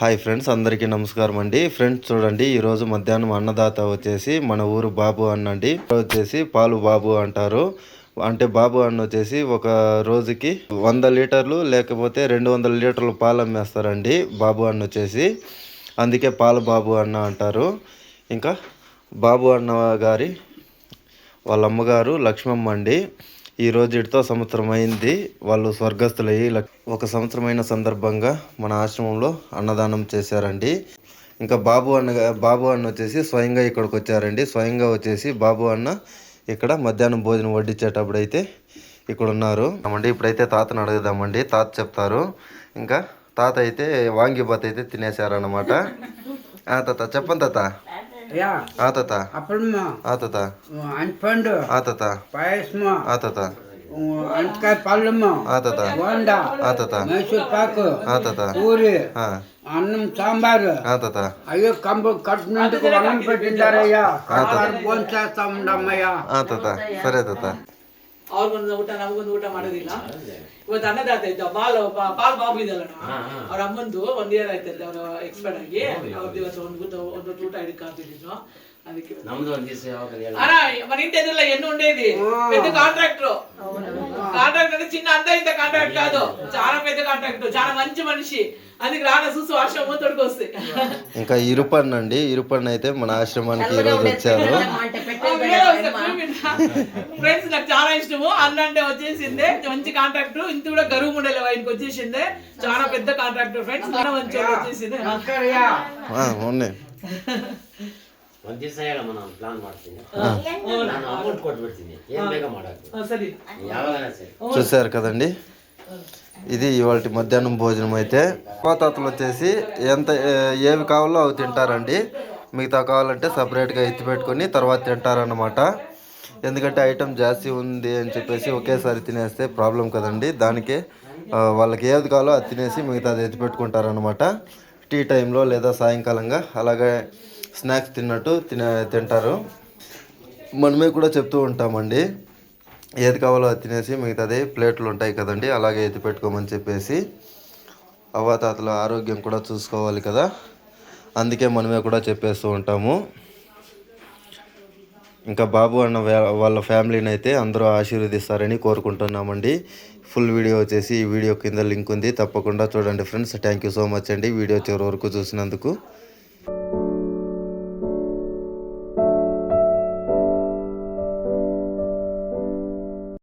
Hi friends అందరికీ నమస్కారం అండి. ఫ్రెండ్స్ చూడండి ఈరోజు మధ్యాహ్నం అన్నదాత వచ్చేసి మన ఊరు బాబు అన్న అండి. వచ్చేసి పాలు బాబు అంటారు. అంటే బాబు అన్న వచ్చేసి ఒక రోజుకి వంద లీటర్లు లేకపోతే రెండు వందల లీటర్లు పాలు అమ్మేస్తారండి బాబు అన్న వచ్చేసి. అందుకే పాలు బాబు అన్న అంటారు. ఇంకా బాబు అన్న గారి వాళ్ళ అమ్మగారు లక్ష్మమ్మ అండి. ఈ రోజుతో సంవత్సరం అయింది. వాళ్ళు స్వర్గస్థులయ్యి లక్- ఒక సంవత్సరమైన సందర్భంగా మన ఆశ్రమంలో అన్నదానం చేశారండి. ఇంకా బాబు అన్న బాబు అన్న వచ్చేసి స్వయంగా ఇక్కడికి వచ్చారండి. స్వయంగా వచ్చేసి బాబు అన్న ఇక్కడ మధ్యాహ్నం భోజనం వడ్డించేటప్పుడు అయితే ఇక్కడ ఉన్నారు అమ్మండి ఇప్పుడైతే తాతను అడుగుదామండి. తాత చెప్తారు. ఇంకా తాత అయితే వాంగిబాత్ అయితే తినేశారన్నమాట. తాత చెప్పండి తాత. యా ఆ తాత అప్పడమ్మ ఆ తాత అంటిపండు ఆ తాత పాయసము ఆ తాత అంటకాయ పళ్ళము ఆ తాత బోండా ఆ తాత మైసూర్ పాకు ఆ తాత పూరి ఆ, అన్నం సాంబారు ఆ తాత అయ్యో కంపు కట్టునందుకు అన్నం పెట్టిండారయ్యా ఫోన్ చేస్తా ఉండమ్మయ్యా ఆ తాత ಸರಿ ತಾತ ಅವ್ರಿಗೊಂದು ಊಟ ನಮಗೊಂದು ಊಟ ಮಾಡೋದಿಲ್ಲ ಇವತ್ತು ಅನ್ನದಾತ ಇದ್ದ ಬಾಲ್ ಬಾ- ಪಾಲ್ ಬಾಬು ಇದಲ್ಲ ಅವ್ರ ಅಮ್ಮಂದು ಒಂದ್ ಇಯರ್ ಆಯ್ತಲ್ಲ ಅವರು ಎಕ್ಸ್ಪೈರ್ಡ್ ಆಗಿ ಅವ್ರ ದಿವಸ ಒಂದು ಊಟ ಒಂದು ಊಟ ಹಿಡಿದು కాపిడిను అందుకే నమ్మదు అని తీసే అవకాశం అనా మన ఇంటి ఎదురులో ఎన్ని ఉండేది పెద్ద కాంట్రాక్టర్ కాంట్రాక్ట్ అంటే చిన్న అంతా ఇంత కాంట్రాక్ట్ కాదు చాలా పెద్ద కాంట్రాక్ట్ చాలా మంచి మనిషి అందుకే రాన చూసి వర్షం తోడుకు వస్తాయి ఇంకా ఇరుపన్న అండి ఇరుపన్న అయితే మన ఆశ్రమానికి ఈరోజు వచ్చారు ఫ్రెండ్స్ నాకు చాలా ఇష్టము అన్న అంటే వచ్చేసిందే మంచి కాంట్రాక్టర్ ఇంత కూడా గరువు ముండలే ఆయనకి వచ్చేసిందే చాలా పెద్ద కాంట్రాక్టర్ ఫ్రెండ్స్ చాలా మంచి వాడు వచ్చేసిందే నమస్కారయ్యా ఆ, ఉన్నాయి ಒಂದ್ ದಿವಸ ಹೇಳ ನಾನು ಪ್ಲಾನ್ ಮಾಡ್ತೀನಿ ನಾನು ಅಮೌಂಟ್ ಕೊಟ್ಬಿಡ್ತೀನಿ ಏನ್ ಬೇಗ ಮಾಡಾಕು ఆ, సరే ಯಾವಾಗ ಸರಿ చూశారు కదండి ఇది ఇవాళ మధ్యాహ్నం భోజనం అయితే కోతాతలు వచ్చేసి ఎంత ఏ- ఏవి కావాలో అవి తింటారండి మిగతా కావాలంటే సపరేట్గా ఎత్తి పెట్టుకొని తర్వాత తింటారనమాట ఎందుకంటే ఐటెం జాస్తి ఉంది అని చెప్పేసి ఒకేసారి తినేస్తే ప్రాబ్లం కదండి. దానికే వాళ్ళకి ఏది కావాలో అది తినేసి మిగతాది ఎత్తి పెట్టుకుంటారనమాట టీ టైంలో లేదా సాయంకాలంగా అలాగే స్నాక్స్ తిన్నట్టు తినే తింటారు. మనమే కూడా చెప్తూ ఉంటామండి. ఏది కావాలో అది తినేసి మిగతాది ప్లేట్లు ఉంటాయి కదండి అలాగే ఎత్తి పెట్టుకోమని చెప్పేసి. అవ్వాతాతల ఆరోగ్యం కూడా చూసుకోవాలి కదా. అందుకే మనమే కూడా చెప్పేస్తూ ఉంటాము. ఇంకా బాబు అన్న వాళ్ళ ఫ్యామిలీని అయితే అందరూ ఆశీర్వదిస్తారని కోరుకుంటున్నామండి. ఫుల్ వీడియో వచ్చేసి ఈ వీడియో కింద లింక్ ఉంది. తప్పకుండా చూడండి friends. Thank you so much అండి వీడియో చివరి వరకు చూసినందుకు.